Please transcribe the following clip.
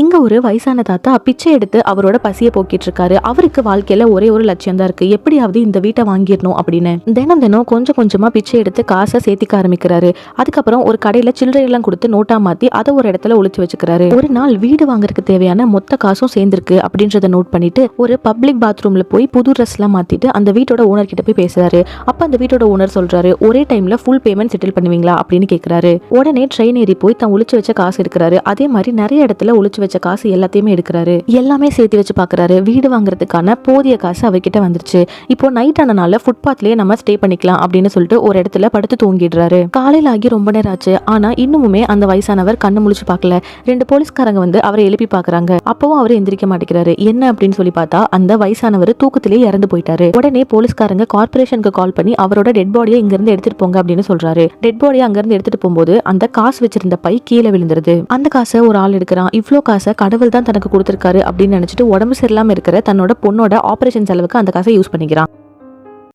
இங்க ஒரு வயசான தாத்தா பிச்சை எடுத்து அவரோட பசியை போக்கிட்டு இருக்காரு அவருக்கு வாழ்க்கையில ஒரே ஒரு லட்சியம் தான் இருக்கு. எப்படியாவது இந்த வீட்டை வாங்கிடணும் அப்படின்னு. தினம் தினம் கொஞ்சம் கொஞ்சமா பிச்சை எடுத்து காசை சேர்த்திக்க ஆரம்பிக்கிறாரு. அதுக்கப்புறம் ஒரு கடையில சில்லறை எல்லாம் கொடுத்து நோட்டா மாத்தி அதை ஒரு இடத்துல ஒழிச்சு வச்சுக்கிறாரு. ஒரு நாள் வீடு வாங்குறதுக்கு தேவையான மொத்த காசும் சேர்ந்திருக்கு அப்படின்றத நோட் பண்ணிட்டு ஒரு பப்ளிக் பாத்ரூம்ல போய் புது ட்ரெஸ் எல்லாம் மாத்திட்டு அந்த வீட்டோட ஓனர் கிட்ட போய் பேசுறாரு. அப்ப அந்த வீட்டோட ஓனர் சொல்றாரு ஒரே டைம்ல ஃபுல் பேமெண்ட் செட்டில் பண்ணுவீங்களா? அப்படின்னு கேக்குறாரு. உடனே ட்ரெயின் ஏறி போய் தான் ஒழிச்சு வச்ச காசு இருக்கிறாரு அதே மாதிரி நிறைய இடத்துல வச்ச காசு எல்லாத்தையுமே எடுக்கிறாரு. எல்லாமே சேர்த்து வச்சு பாக்குறாரு. வீடு வாங்குறதுக்கான போதிய காசு அவர்கிட்ட வந்துருச்சு. இப்போ நைட் ஆனனால ஃபுட்பாத்லயே நம்ம ஸ்டே பண்ணிக்கலாம் அப்படின்னு சொல்லிட்டு ஒரு இடத்துல படுத்து தூங்கிடுறாரு. காலையில ஆகி ரொம்ப நேரம் ஆச்சு. ஆனா இன்னுமுமே அந்த வயசானவர் கண்ணு முழிச்சு பார்க்கல. ரெண்டு போலீஸ்காரங்க வந்து அவரை எழுப்பி பாக்குறாங்க. அப்பவும் அவர் எந்திரிக்க மாட்டேங்கிறாரு. என்ன அப்படின்னு சொல்லி பார்த்தா அந்த வயசானவர் தூக்கத்திலே இறந்து போயிட்டாரு. உடனே போலீஸ்காரங்க கார்பரேஷனுக்கு கால் பண்ணி அவரோட டெட் பாடியை இங்க இருந்து எடுத்துட்டு போங்க அப்படின்னு சொல்றாரு. டெட் பாடியை அங்க இருந்து எடுத்துட்டு போகும்போது அந்த காசு வச்சிருந்த பை கீழே விழுந்துருது. அந்த காசை ஒரு ஆள் எடுக்கிறான். இவ்வளவு காசை கடவுள் தான் தனக்கு கொடுத்துருக்காரு அப்படின்னு நினைச்சிட்டு உடம்பு சரியில்லாமல் இருக்கிற தன்னோட பொண்ணோட ஆப்ரேஷன் செலவுக்கு அந்த காசை யூஸ் பண்ணிக்கிறான்.